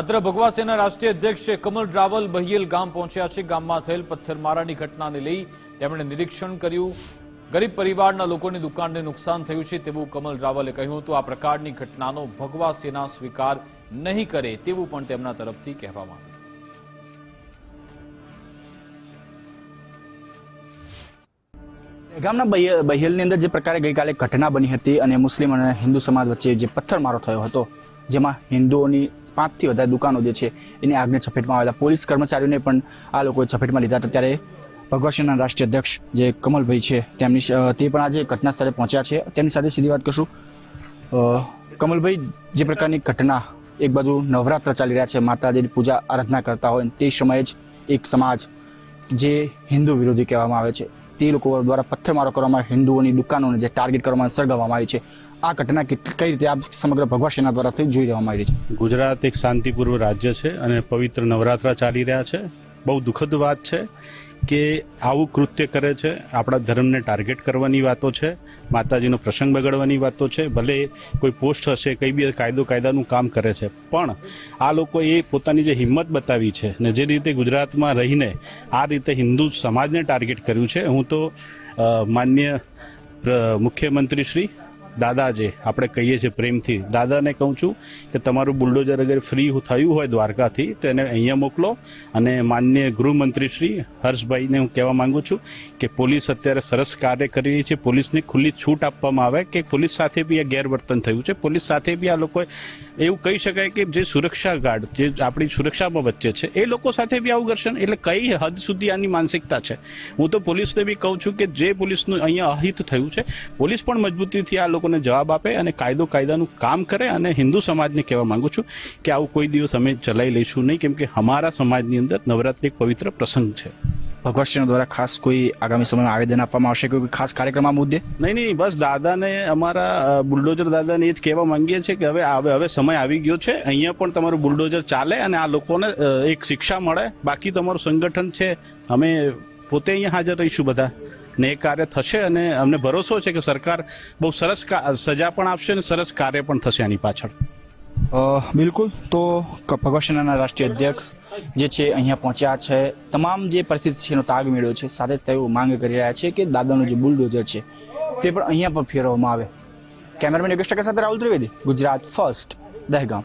અત્ર ભગવાસેના રાષ્ટ્રીય અધ્યક્ષ કમલ રાવલ બહિયલ ગામ પહોંચ્યા છે. ગામમાં થયેલ પથ્થરમારાની ઘટનાને લઈ તેમણે નિરીક્ષણ કર્યું. ગરીબ પરિવારના લોકોની દુકાનને નુકસાન થયું છે તેવું કમલ રાવલે કહ્યું હતું. આ પ્રકારની ઘટનાનો ભગવા સેના સ્વીકાર નહીં કરે તેવું પણ તેમના તરફથી કહેવામાં આવ્યું. ગામના બહેલની અંદર જે પ્રકારે ગઈકાલે ઘટના બની હતી અને મુસ્લિમ અને હિન્દુ સમાજ વચ્ચે જે પથ્થરમારો થયો હતો જેમાં હિન્દુઓની પાંચથી વધારે દુકાનો જે છે, એની આગને ચપેટમાં આવેલા પોલીસ કર્મચારીઓને પણ આ લોકોએ ચપેટમાં લીધા હતા. ત્યારે ભગવાસીના રાષ્ટ્રીય અધ્યક્ષ જે કમલભાઈ છે, તેમની તે પણ આજે ઘટના સ્થળે પહોંચ્યા છે. તેમની સાથે સીધી વાત કરશું. કમલભાઈ, જે પ્રકારની ઘટના એક બાજુ નવરાત્ર ચાલી રહ્યા છે, માતાજીની પૂજા આરાધના કરતા હોય, તે સમયે જ એક સમાજ જે હિન્દુ વિરોધી કહેવામાં આવે છે તે લોકો દ્વારા પથ્થરમારો કરવામાં હિન્દુઓની દુકાનોને જે ટાર્ગેટ કરવામાં સળગાવવામાં આવી છે. આ ઘટના કઈ રીતે આ સમગ્ર ભગવા સેના દ્વારા જોઈ રહેવામાં આવી છે. ગુજરાત એક શાંતિપૂર્વ રાજ્ય છે અને પવિત્ર નવરાત્રા ચાલી રહ્યા છે. બહુ દુઃખદ વાત છે કે આવું કૃત્ય કરે છે. આપણા ધર્મને ટાર્ગેટ કરવાની વાતો છે. માતાજીનો પ્રસંગ બગાડવાની વાતો છે. ભલે કોઈ પોસ્ટ હશે, કંઈ બી કાયદો કાયદાનું કામ કરે છે. પણ આ લોકો એ પોતાની જે હિંમત બતાવી છે ને જે રીતે ગુજરાતમાં રહીને આ રીતે હિન્દુ સમાજને ટાર્ગેટ કર્યું છે, હું તો માન્ય મુખ્યમંત્રી શ્રી દાદા જે આપણે કહીએ છીએ પ્રેમથી. દાદાને કહું છું કે તમારું બુલડોઝર અગર ફ્રી થયું હોય દ્વારકાથી, તો એને અહીંયા મોકલો. અને માન્ય ગૃહમંત્રી શ્રી હર્ષભાઈને હું કહેવા માંગુ છું કે પોલીસ અત્યારે સરસ કાર્ય કરી રહી છે. પોલીસને ખુલ્લી છૂટ આપવામાં આવે કે પોલીસ સાથે બી આ ગેરવર્તન થયું છે. પોલીસ સાથે બી આ લોકોએ એવું કહી શકાય કે જે સુરક્ષા ગાર્ડ, જે આપણી સુરક્ષામાં વચ્ચે છે, એ લોકો સાથે બી આવું ને એટલે કઈ હદ સુધી આની માનસિકતા છે? હું તો પોલીસને બી કહું છું કે જે પોલીસનું અહીંયા અહિત થયું છે, પોલીસ પણ મજબૂતીથી આ લોકોને જવાબ આપે અને કાયદો કાયદાનું કામ કરે અને હિન્દુ સમાજને કહેવા માંગુ છું કે આવું કોઈ દિવસ અમે ચલાવી લઈશું નહીં કેમ કે અમારા સમાજની અંદર નવરાત્રિ એક પવિત્ર પ્રસંગ છે. ભગવાન શ્રી દ્વારા ખાસ કોઈ આગામી સમયમાં આવેદન આપવામાં આવશે કોઈ ખાસ કાર્યક્રમ આ મુદ્દે? નહીં નહીં બસ દાદાને અમારા બુલડોઝર દાદાને એ જ કહેવા માંગીએ છીએ કે હવે હવે હવે સમય આવી ગયો છે. અહીંયા પણ તમારું બુલડોઝર ચાલે અને આ લોકોને એક શિક્ષા મળે. બાકી તમારું સંગઠન છે. અમે પોતે અહીંયા હાજર રહીશું બધા. ને એ કાર્ય થશે અને અમને ભરોસો છે કે સરકાર બહુ સરસ સજા પણ આપશે અને સરસ કાર્ય પણ થશે આની પાછળ. બિલકુલ. તો ભગવત રાષ્ટ્રીય અધ્યક્ષ જે છે, અહીંયા પહોંચ્યા છે. તમામ જે પરિસ્થિતિ છે, એનો તાગ મેળવ્યો છે. સાથે તેઓ માંગ કરી રહ્યા છે કે દાદાનું જે બુલડોઝર છે, તે પણ અહીંયા પર ફેરવવામાં આવે. કેમેરામેન યોગેશ ટકા સાથે રાહુલ ત્રિવેદી, ગુજરાત ફર્સ્ટ, દહેગામ.